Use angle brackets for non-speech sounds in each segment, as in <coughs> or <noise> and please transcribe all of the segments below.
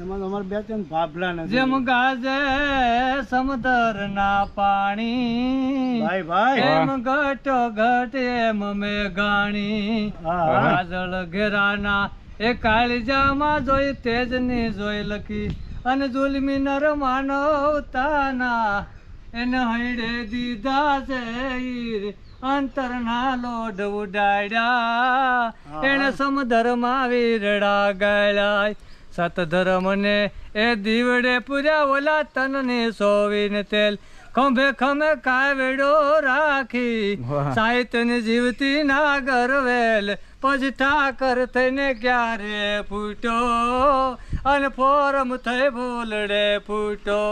એમાં અમારે બે ત્રણ ભાભલા નથી. જેમ ગાજે સમદર ના પાણી ભાઈ ભાઈ. એમ ઘટો ઘટ એમ મે ગાણી. વાદળ ઘેરાના એ કાળીજામાં જોઈ તેજની જોઈ લખી અને જુલમી નર માનવતાના એને હૈડે દીધા છે અંતર અંતરના લોઢ ઉડાડ્યા. એને સમધર્મા વીરડા ગાળ્યા. સતધર્મને એ દીવડે પૂર્યા ઓલા તનને સોવીને તેલ. ખંભે ખંભે કાવડો રાખી. સાહિત્યની જીવતી ના ગરવેલ પછી ઠાકર થઈને ક્યારે ફૂટ્યો અને ફોરમ થઈ ભૂલડે ફૂટો.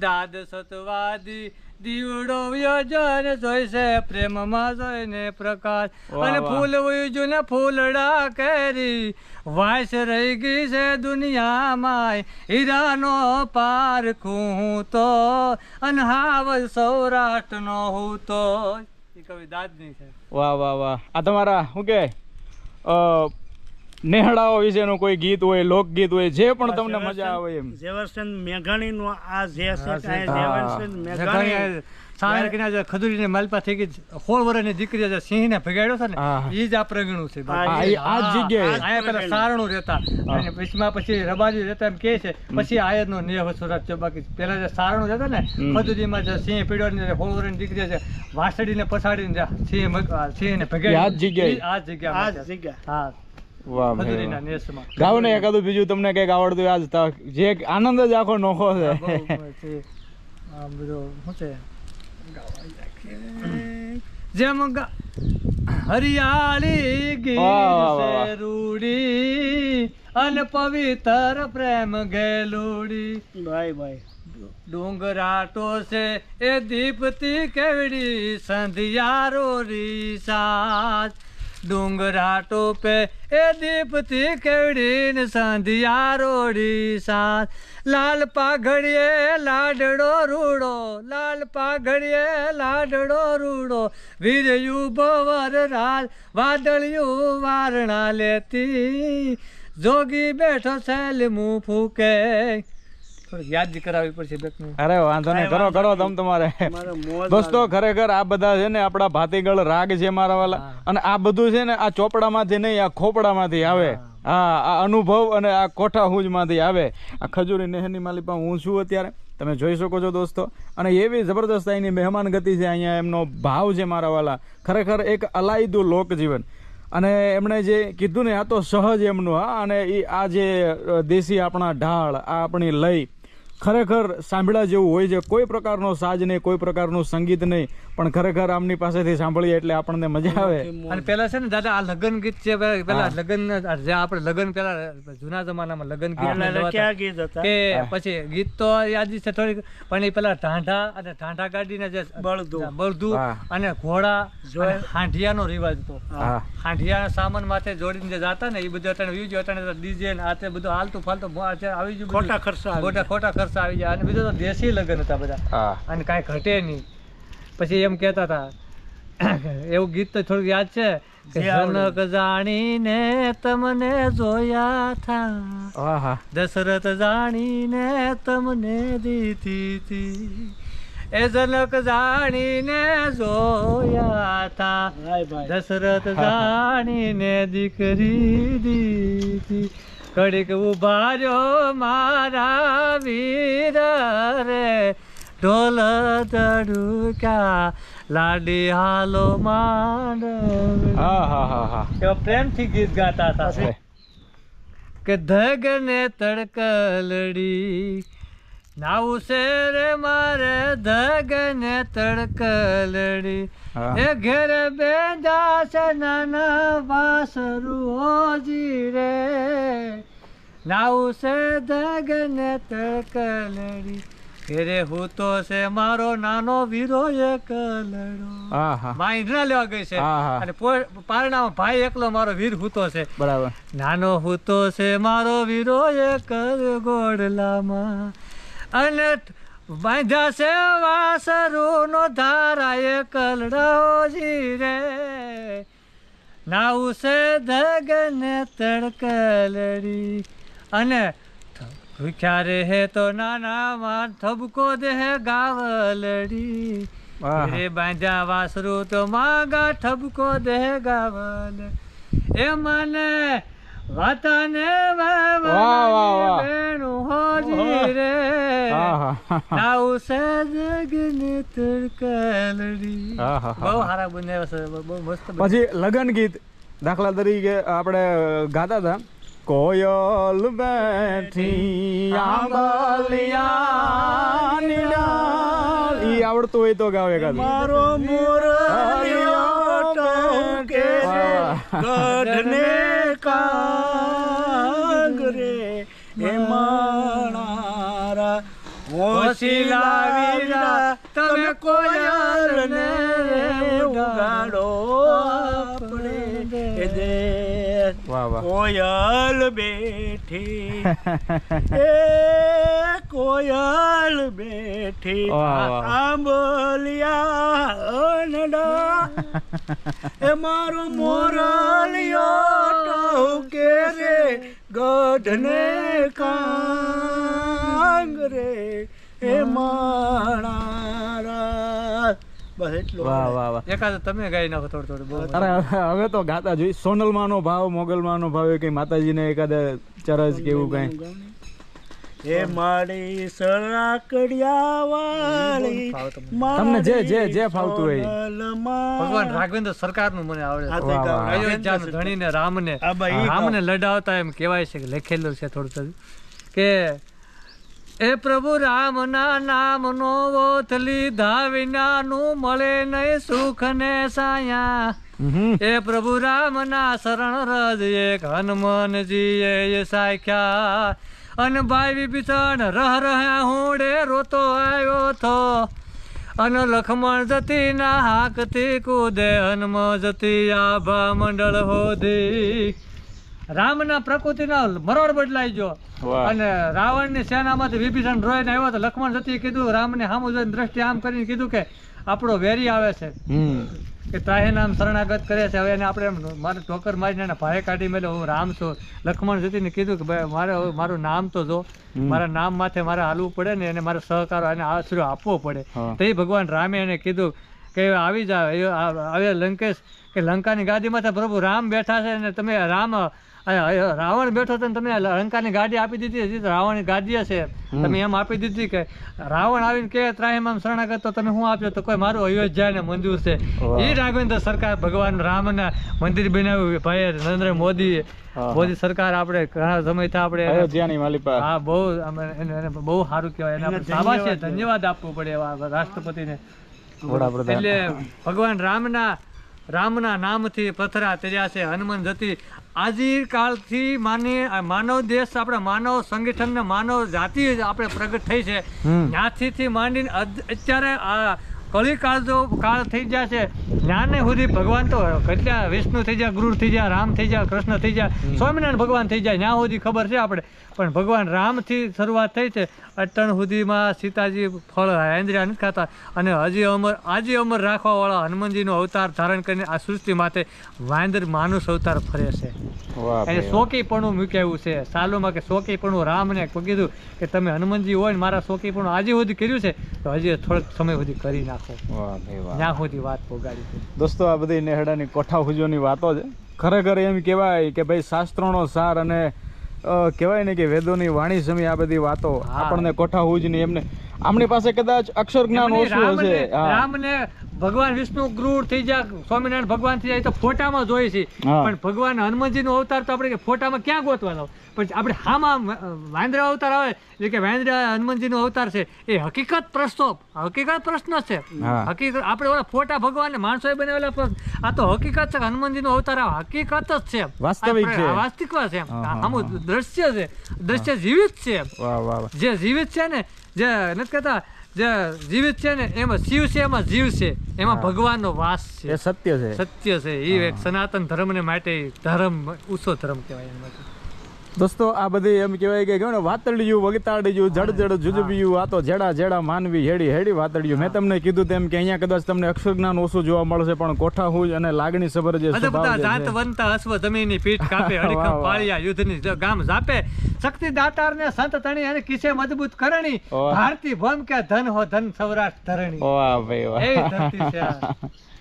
દાદ સતવાદી દીવડો યોજન જોઈશે પ્રેમમાં જોઈને પ્રકાશ. અને ફૂલ ઉજ્યું ને ફૂલડા કેરી. વાસ રહી ગઈ છે દુનિયામાં હીરાનો પારખું હું તો અને હાવલ સૌરાષ્ટ્રનો હું તો એ કવિ દાદની છે. વાહ વાહ વાહ. આ તમારા શું કે? નેહડાઓ વિશેનું કોઈ ગીત હોય લોકગીત હોય જે પણ તમને મજા આવે એમ. ઝેવરચંદ આ જે મેઘાણી સાયર કિના માલપા થઈ ગઈ સોળ વર્ષની દીકરી જે સિંહને ભગાડ્યો છે ને. એ જ આ પ્રગણું છે આ ઈ- આ જ જગ્યાએ. અહીંયા પેલા સારણું રહેતા. અને પછીમાં પછી રબાજી રહેતા એમ કે છે પછી આયરનો નિયમ સુરત છે બાકી પેલા જે સારણું રહેતા ને હમ. ખજૂરીમાં જે સિંહ પીડ્યો ને સોળ વર્ષની દીકરી છે વાસળીને પછાડીને જે સિંહ મગ- આ સિંહને ભગાડ્યો. આ જગ્યાએ? આ જગ્યા આ જગ્યા. હા. વાહ ભાઈ ખજૂરીના વાહ. નેસમાં. ગાઓ ને એકાદું બીજું તમને કંઈક આવડતું આજ તક. જે આનંદ જ આખો નોખો છે. આ બહુ પછી આ બધો શું છે? જેમ હરિયાળી ગીર રૂડી અને પવિત્ર પ્રેમ ગેલુડી. ભાઈ ભાઈ. ડુંગરાટો છે એ દીપતી કેવડી સંધિયારો રીસાજ. ડુંગરાટો ટોપે એ દીપતી કેવડી સાંધિયા રોડી સાત લાલ પાઘડીએ લાડડો રૂડો, લાલ પાઘડીએ લાડડો રૂડો. વીરયુ ભવર રાજ વાદળિયું વારણા લેતી. જોગી બેઠો સેલમું ફૂકે. થોડીક યાદ કરાવવી પડશે અરે વાંધો નહીં કરો કરો તમ તમારે. દોસ્તો ખરેખર આ બધા છે ને આપણા ભાતીગળ રાગ છે મારા વાલા. અને આ બધું છે ને આ ચોપડામાંથી નહીં આ ખોપડામાંથી આવે. હા. આ અનુભવ અને આ કોઠા હુજમાંથી આવે. આ ખજૂરી નહેરની માલિપા હું છું અત્યારે. તમે જોઈ શકો છો દોસ્તો. અને એવી જબરદસ્ત અહીંની મહેમાન ગતિ છે અહીંયા એમનો ભાવ છે મારા વાલા. ખરેખર એક અલાયદું લોકજીવન. અને એમણે જે કીધું ને આ તો સહજ એમનું હા. અને એ આ જે દેશી આપણા ઢાળ આ આપણી લય ખરેખર સાંભળ્યા જેવું હોય છે. કોઈ પ્રકારનો સાજ નહીં કોઈ પ્રકારનું સંગીત નહીં. પણ ખરેખર આમની પાસેથી સાંભળીએ એટલે આપણને મજા આવે. અને પેલા છે ને દાદા આ લગન ગીત છે પેલા લગ્ન જે આપણે લગ્ન પેલા જૂના જમાનામાં લગ્ન ગીત કે પછી ગીત તો યાદ છે થોડીક પણ એ પેલા ઢાંઢા અને ઢાંઢા ગાડીને જે બળદું. બળદું અને ઘોડા હાંઢિયાનો રિવાજ હતો. હાંઢિયાના સામાન માથે જોડીને જે જાતા ને એ બધું અટાણે વ્યૂ અટાણે ડીજે ને આ તે બધું હાલતું ફાલતું આવી ગયું ખોટા ખર્ચા ખોટા ખોટા ખર્ચા આવી જાય અને બીજું તો દેશી લગ્ન હતા બધા. અને કાંઈ ઘટે નહીં. પછી એમ કહેતા હતા <coughs> એવું ગીત તો થોડુંક યાદ છે. જનક જાણીને તમને જોયા થા. દશરથ જાણીને તમને દીધી હતી એ જનક જાણીને જોયા ભાઈ દશરથ જાણીને દીકરી દીધી કડીક ઊભા રહ્યો મારા વીર. રે ઢોલ દડુકા લાડી હાલો માંડ હા હા હા હા. એવા પ્રેમથી ગીત ગાતા હતા કે ધગને તડકલડી નાવું છે રે મારે ધગને તડકલડી. એ ઘેર બેંજા છે નાના વાસરુઓજી રે. નાવું છે ધગને તળકલડી ઘેરે હું તો છે મારો નાનો વીરો એક લડો. માં ઈંધણા લેવા ગઈ છે. અને પારણામાં ભાઈ એકલો મારો વીર હૂતો છે. બરાબર. નાનો હૂતો છે મારો વીરો એક ગોડલામાં. અને બાંધ્યા છે વાસરુ નો ધારા એક કલડાઓજી રે નાવું છે ધગને તડકલડી. અને ભૂખ્યા રે હે તો નાના માં થબકો દે હે ગાવલડી રે બાંધ્યા વાસરું તો માગા ઠબકો દે ગાવલ. એ મને વાતાને. બેનું હોજી રે તડકલડી. બહુ સારા બને છે બહુ મસ્ત પછી લગન ગીત દાખલા તરીકે આપણે ગાતા હતા. કોયલ બેઠી આંબલિયાની ડાળ. ઈ આવડતું હોય તો ગાવ એકાદ મારો મોર ટોકે ગઢને કાંગરે હોશિલા વીરા, તમે કોયલને ઉગાડો આપણે વાહ કોયલ બેઠી એ કોયલ બેઠી. આંબલિયા અનડા એ મારો મોરલિયો ટહુકે રે ગઢને કાંગ રે એ માણારા. બસ એટલું વાહ વાહ વાહ. એકાદ તમે ગાઈ નાખો થોડું થોડું અરે હવે- હવે તો ગાતા જોઈ સોનલમાનો ભાવ મોગલમાનો ભાવ એ કઈ માતાજીને એકાદ ચરજ કે એવું કઈ? મારી સરાકડિયા વાળી તમને જે- જે- જે ફાવતું હોય. ભગવાન રાઘવેન્દ્ર સરકારનું મને આવડે. અયોધ્યાનું ધણીને રામને રામને લડાવતા એમ કહેવાય છે કે લખેલું છે થોડું થોડું. કે એ પ્રભુ રામના નામનો વોત લીધા વિનાનું મળે નહીં સુખ ને સાયા. એ પ્રભુ રામના શરણ રજ એક હનુમાનજી એ સાખ્યા. અને ભાઈ વિભીષણ રહ રહ્યા હુંડે રોતો આવ્યો થો અને લખમણ જતી ના હાકતી કુદે હનુમ જતી આભા મંડળ હોધી રામના પ્રકૃતિનો મરોડ બદલાઈ ગયો. અને રાવણની સેનામાંથી વિભીષણ રોઈને આવ્યો તો લક્ષ્મણ જતી કીધું રામને સામું જોઈને દ્રષ્ટિ આમ કરીને કીધું કે આપણો વેરી આવે છે. કે તાહે નામ શરણાગત કરે છે. હવે એને આપણે એમ મારે ઠોકર મારીને એને ભાઈ કાઢી મેલો હું રામ છું. લક્ષ્મણ જતીને કીધું કે ભાઈ મારે મારું નામ તો જો. મારા નામ માથે મારે હાલવું પડે ને એને મારે સહકાર એને આશરો આપવો પડે. તે ભગવાન રામે એને કીધું કે આવી જાવ આવે લંકેશ કે લંકાની ગાદી માથે પ્રભુ રામ બેઠા છે અને તમે રામ રાવણ બેઠો હતો ને તમે લંકાની ગાડી આપી દીધી હતી તો રાવણની ગાદી છે તમે એમ આપી દીધી કે રાવણ આવીને કે ત્રાહિમ આમ શરણાગત તો તમે શું આપ્યો તો કોઈ મારું અયોધ્યા ને મંજૂર છે. એ રાઘવેન્દ્ર સરકાર ભગવાન રામના મંદિર બનાવ્યું. ભાઈ નરેન્દ્ર મોદી મોદી સરકાર આપણે ઘણા સમયથી આપણે અયોધ્યાની માલિપા હા બહુ અમે એને એને બહુ સારું કહેવાય. એને આપણે શાબાશી ધન્યવાદ. આપવો પડે એવા રાષ્ટ્રપતિને. એટલે ભગવાન રામના રામના નામથી પથરા તર્યા છે. હનુમાન જતી આજી કાલથી માની માનવ દેશ આપણે માનવ સંગઠન ને માનવ જાતિ આપણે પ્રગટ થઈ છે. ત્યાંથી માંડીને અત્યારે આ કળી કાળ જો કાળ થઈ ગયા છે. જ્ઞાને સુધી ભગવાન તો કેટલા વિષ્ણુ થઈ જાય ગુરુ થઈ જાય રામ થઈ જાય કૃષ્ણ થઈ જાય સ્વામિનારાયણ ભગવાન થઈ જાય ત્યાં સુધી ખબર છે આપણે. પણ ભગવાન રામથી શરૂઆત થઈ છે. અટણ સુધીમાં સીતાજી ફળ ઇન્દ્રિયા નથી ખાતા. અને હજી અમર આજે અમર રાખવાવાળા હનુમાનજીનો અવતાર ધારણ કરીને આ સૃષ્ટિ માટે વાંદર માનુષ અવતાર ફરે છે. એને શોકીપણું મૂક્યું છે. સાલોમાં કે શોકીપણું રામને કીધું કે તમે હનુમાનજી હોય ને મારા શોકીપણું આજે સુધી કર્યું છે તો હજી થોડોક સમય સુધી કરી નાખો. વાહ જ્યાં સુધી વાત પોગાડી દોસ્તો આ બધી નેહડાની કોઠા હુજોની વાતો છે. ખરેખર એમ કહેવાય કે ભાઈ શાસ્ત્રોનો સાર અને કહેવાય ને કે વેદોની વાણી સમી આ બધી વાતો આપણને કોઠા હુજની એમને આમની પાસે કદાચ અક્ષર જ્ઞાન ઓછું હશે. રામને ભગવાન વિષ્ણુ ક્રૂર થઈ જાય સ્વામિનારાયણ ભગવાન થઈ જાય તો ફોટામાં જોઈએ છે. પણ ભગવાન હનુમાનજીનો અવતાર તો આપણે ફોટામાં ક્યાં ગોતવાનો? પણ આપણે હામાં વાંદરા અવતાર આવે એટલે કે વાંદરા હનુમાનજીનો અવતાર છે એ હકીકત પ્રશ્નો હકીકત પ્રશ્ન છે. હકીકત આપણે ઓલા ફોટા ભગવાન માણસોએ બનાવેલા પ્રશ્ન આ તો હકીકત છે કે હનુમાનજીનો અવતાર હકીકત જ છે. વાસ્તવિક છે. વાસ્તવિક છે આમ દ્રશ્ય છે. દ્રશ્ય જીવિત છે. જે જીવિત છે ને જે નથી કહેતા જે જીવિત છે ને એમાં શિવ છે એમાં જીવ છે. એમાં ભગવાનનો વાસ એ છે સત્ય છે. સત્ય છે. એ એક સનાતન ધર્મને માટે ધર્મ ઊંચો ધર્મ કહેવાય એમ માટે. દોસ્તો આ બધી એમ કહેવાય કે કેવું ને વાતળિયું વગતાળિયું જડ જડ જુજબિયું આ તો જેડા જેડા માનવી હેડી હેડી વાતળિયું મેં તમને કીધું તેમ કે અહીંયા કદાચ તમને અક્ષર જ્ઞાન ઓછું જોવા મળશે પણ કોઠા હુજ અને લાગણી સબર જે સ્વભાવ જાત છે. અશ્વ જમીનની પીઠ <laughs> કાપે વાહ, પાળિયા યુદ્ધની ગામ જાપે શક્તિ દાતાર ને સંત તણી અને કિસે મજબૂત કરણી. ભારતી ભમ કે ધન હો ધન સૌરાષ્ટ્ર ધરણી. વાહ ભાઈ વાહ. <laughs>